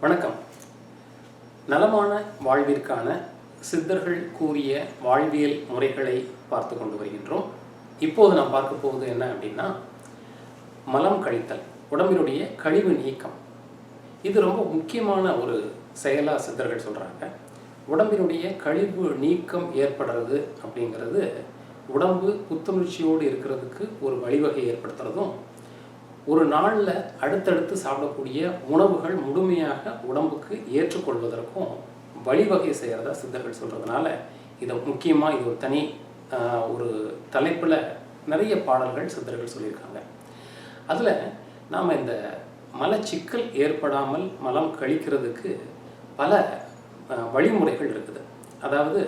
வணக்கம். நலமான வாழ்விற்கான சித்தர்கள் கூறிய வாழ்வியல் முறைகளை பார்த்து கொண்டு வருகின்றோம். இப்போது நாம் பார்க்க போவது என்ன அப்படின்னா மலம் கழித்தல் உடம்பினுடைய கழிவு நீக்கம். இது ரொம்ப முக்கியமான ஒரு செயலாக சித்தர்கள் சொல்கிறாங்க உடம்பினுடைய கழிவு நீக்கம் ஏற்படுறது அப்படிங்கிறது உடம்பு புத்துணர்ச்சியோடு இருக்கிறதுக்கு ஒரு வழிவகை ஏற்படுத்துறதும் ஒரு நாளில் அடுத்தடுத்து சாப்பிடக்கூடிய உணவுகள் முழுமையாக உடம்புக்கு ஏற்றுக்கொள்வதற்கும் வழிவகை செய்கிறதா சித்தர்கள் சொல்கிறதுனால இதை முக்கியமாக இது ஒரு தனி ஒரு தலைப்பில் நிறைய பாடல்கள் சித்தர்கள் சொல்லியிருக்காங்க. அதில் நாம் இந்த மலச்சிக்கல் ஏற்படாமல் மலம் கழிக்கிறதுக்கு பல வழிமுறைகள் இருக்குது. அதாவது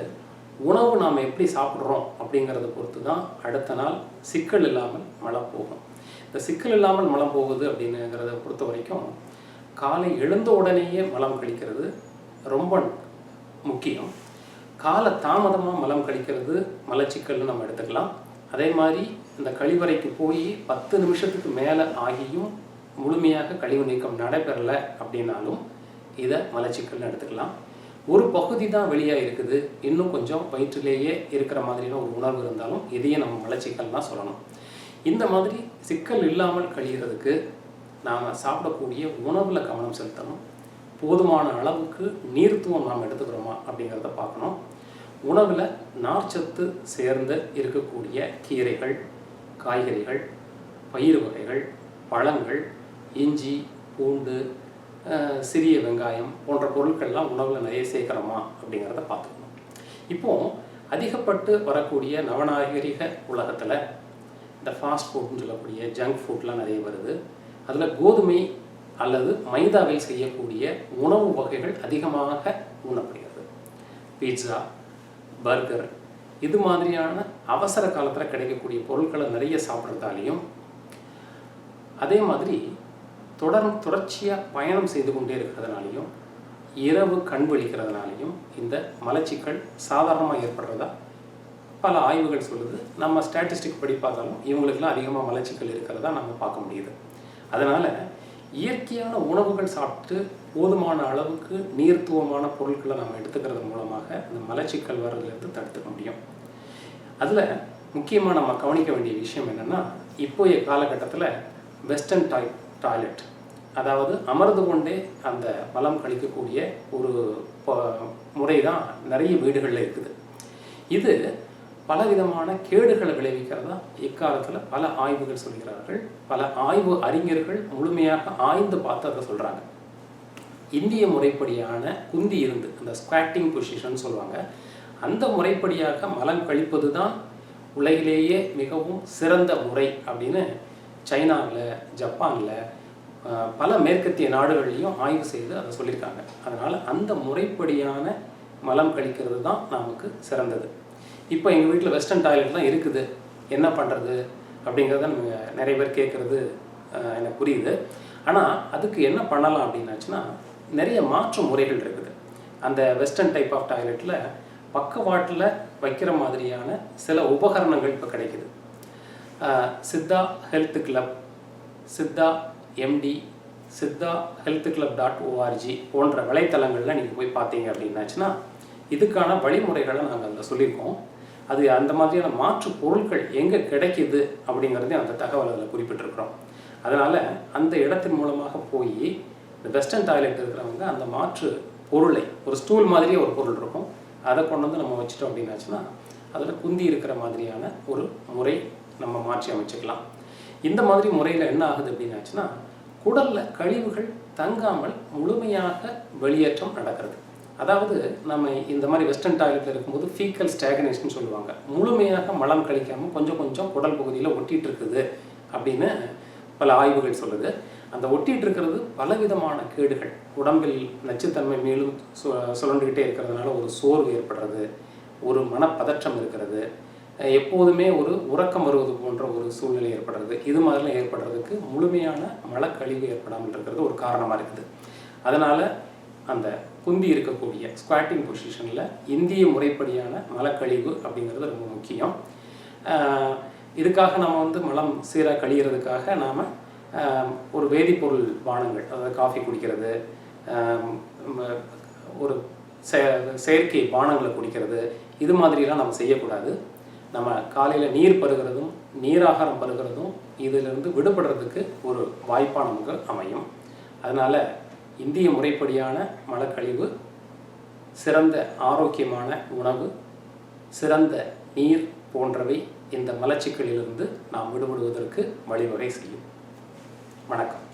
உணவு நாம் எப்படி சாப்பிட்றோம் அப்படிங்கிறத பொறுத்து தான் அடுத்த நாள் சிக்கல் இல்லாமல் மழை போகும். இந்த சிக்கல் இல்லாமல் மலம் போகுது அப்படிங்கிறத பொறுத்த வரைக்கும் காலை எழுந்த உடனேயே மலம் கழிக்கிறது ரொம்ப முக்கியம். கால தாமதமாக மலம் கழிக்கிறது மலச்சிக்கல்னு நம்ம எடுத்துக்கலாம். அதே மாதிரி இந்த கழிவறைக்கு போய் பத்து நிமிஷத்துக்கு மேலே ஆகியும் முழுமையாக கழிவு நீக்கம் நடைபெறலை அப்படின்னாலும் இதை மலச்சிக்கல்னு எடுத்துக்கலாம். ஒரு பகுதி தான் வெளியாக இருக்குது. இன்னும் கொஞ்சம் வயிற்றிலேயே இருக்கிற மாதிரியான ஒரு உணர்வு இருந்தாலும் இதையே நம்ம மலச்சிக்கல் தான் சொல்லணும். இந்த மாதிரி சிக்கல் இல்லாமல் கழிகிறதுக்கு நாம் சாப்பிடக்கூடிய உணவில் கவனம் செலுத்தணும். போதுமான அளவுக்கு நீர்த்துவம் நாம் எடுத்துக்கிறோமா அப்படிங்கிறத பார்க்கணும். உணவில் நார்ச்சத்து சேர்ந்து இருக்கக்கூடிய கீரைகள் காய்கறிகள் பயிர் வகைகள் பழங்கள் இஞ்சி பூண்டு சிறிய வெங்காயம் போன்ற பொருட்கள்லாம் உணவில் நிறைய சேர்க்குறோமா அப்படிங்கிறத பார்த்துக்கணும். இப்போ அதிகப்பட்டு வரக்கூடிய நவநாகரிக உலகத்தில் இந்த ஃபாஸ்ட் ஃபுட்னு சொல்லக்கூடிய ஜங்க் ஃபுட்லாம் நிறைய வருது. அதில் கோதுமை அல்லது மைதாவில் செய்யக்கூடிய உணவு வகைகள் அதிகமாக உண்ணப்படுகிறது. பீட்சா பர்கர் இது மாதிரியான அவசர காலத்தில் கிடைக்கக்கூடிய பொருட்களை நிறைய சாப்பிட்றதாலையும் அதே மாதிரி தொடர் தொடர்ச்சியாக பயணம் செய்து கொண்டே இருக்கிறதுனாலையும் இரவு கண் வலிக்கிறதுனாலையும் இந்த மலச்சிக்கல் சாதாரணமாக ஏற்படுறதா பல ஆய்வுகள் சொல்லுது. நம்ம ஸ்டாட்டிஸ்டிக் படி பார்த்தாலும் இவங்களுக்குலாம் அதிகமாக மலச்சிக்கல் இருக்கிறதா நம்ம பார்க்க முடியுது. அதனால் இயற்கையான உணவுகள் சாப்பிட்டு போதுமான அளவுக்கு நீர்த்துவமான பொருட்களை நம்ம எடுத்துக்கிறது மூலமாக இந்த மலச்சிக்கல் வர்றதுலேருந்து தடுத்துக்க முடியும். அதில் முக்கியமாக நம்ம கவனிக்க வேண்டிய விஷயம் என்னென்னா இப்போய காலகட்டத்தில் வெஸ்டர்ன் டாய் டாய்லெட் அதாவது அமர்ந்து கொண்டே அந்த மலம் கழிக்கக்கூடிய ஒரு முறை தான் நிறைய வீடுகளில் இருக்குது. இது பலவிதமான கேடுகளை விளைவிக்கிறதா இக்காலத்தில் பல ஆய்வுகள் சொல்கிறார்கள். பல ஆய்வு அறிஞர்கள் முழுமையாக ஆய்ந்து பார்த்து அதை சொல்கிறாங்க இந்திய முறைப்படியான குந்தி இருந்து அந்த ஸ்குவாட்டிங் பொசிஷன் சொல்லுவாங்க. அந்த முறைப்படியாக மலம் கழிப்பது தான் உலகிலேயே மிகவும் சிறந்த முறை அப்படின்னு சைனாவில் ஜப்பானில் பல மேற்கத்திய நாடுகள்லையும் ஆய்வு செய்து அதை சொல்லியிருக்காங்க. அதனால் அந்த முறைப்படியான மலம் கழிக்கிறது தான் நமக்கு சிறந்தது. இப்போ எங்கள் வீட்டில் வெஸ்டர்ன் டாய்லெட் தான் இருக்குது. என்ன பண்ணுறது அப்படிங்கிறத நம்ம நிறைய பேர் கேட்குறது எனக்கு புரியுது. ஆனால் அதுக்கு என்ன பண்ணலாம் அப்படின்னாச்சுன்னா நிறைய மாற்று முறைகள் இருக்குது. அந்த வெஸ்டர்ன் டைப் ஆஃப் டாய்லெட்டில் பக்கவாட்டில் வைக்கிற மாதிரியான சில உபகரணங்கள் இப்போ கிடைக்குது. Siddha health club Siddha MD Siddha health club dot ORG போன்ற வலைத்தளங்களில் நீங்கள் போய் பார்த்தீங்க அப்படின்னாச்சுன்னா இதுக்கான வழிமுறைகளை நாங்கள் அதில் சொல்லியிருக்கோம். அது அந்த மாதிரியான மாற்று பொருட்கள் எங்கே கிடைக்கிது அப்படிங்கிறதே அந்த தகவல் அதில் குறிப்பிட்டிருக்கிறோம். அதனால் அந்த இடத்தின் மூலமாக போய் இந்த வெஸ்டர்ன் டாய்லெட் இருக்கிறவங்க அந்த மாற்று பொருளை ஒரு ஸ்டூல் மாதிரியே ஒரு பொருள் இருக்கும். அதை கொண்டு வந்து நம்ம வச்சுட்டோம் அப்படின்னாச்சுன்னா அதில் குந்தி இருக்கிற மாதிரியான ஒரு முறை நம்ம மாற்றி அமைச்சுக்கலாம். இந்த மாதிரி முறையில் என்ன ஆகுது அப்படின்னாச்சுன்னா குடலில் கழிவுகள் தங்காமல் முழுமையாக வெளியேற்றம் நடக்கிறது. அதாவது நம்ம இந்த மாதிரி வெஸ்டர்ன் டாய்லெட்டில் இருக்கும்போது ஃபீக்கல் ஸ்டாகனேஷன் சொல்லுவாங்க. முழுமையாக மலம் கழிக்காமல் கொஞ்சம் கொஞ்சம் குடல் பகுதியில் ஒட்டிகிட்டு இருக்குது அப்படின்னு பல ஆய்வுகள் சொல்லுது. அந்த ஒட்டிகிட்டு இருக்கிறது பலவிதமான கேடுகள். உடம்பில் நச்சுத்தன்மை மேலும் சு சுழண்டுக்கிட்டே இருக்கிறதுனால ஒரு சோர்வு ஏற்படுறது ஒரு மனப்பதற்றம் இருக்கிறது எப்போதுமே ஒரு உறக்கம் வருவது போன்ற ஒரு சூழ்நிலை ஏற்படுறது. இது மாதிரிலாம் ஏற்படுறதுக்கு முழுமையான மலக்கழிவு ஏற்படாமல் இருக்கிறது ஒரு காரணமாக இருக்குது. அதனால் அந்த குந்தி இருக்கக்கூடிய ஸ்குவாட்டிங் பொசிஷனில் இந்திய முறைப்படியான மலக்கழிவு அப்படிங்கிறது ரொம்ப முக்கியம். இதுக்காக நம்ம வந்து மலம் சீராக கழிகிறதுக்காக நாம் ஒரு வேதிப்பொருள் பானங்கள் அதாவது காஃபி குடிக்கிறது ஒரு செயற்கை பானங்களை குடிக்கிறது இது மாதிரிலாம் நம்ம செய்யக்கூடாது. நம்ம காலையில் நீர் பருகிறதும் நீராகாரம் பருகிறதும் இதிலிருந்து விடுபடுறதுக்கு ஒரு வாய்ப்பாக நமக்கு அமையும். அதனால் இந்திய முறைப்படியான மலக்கழிவு சிறந்த ஆரோக்கியமான உணவு சிறந்த நீர் போன்றவை இந்த மலச்சிக்கலிலிருந்து நாம் விடுபடுவதற்கு வழிவகை செய்யும். வணக்கம்.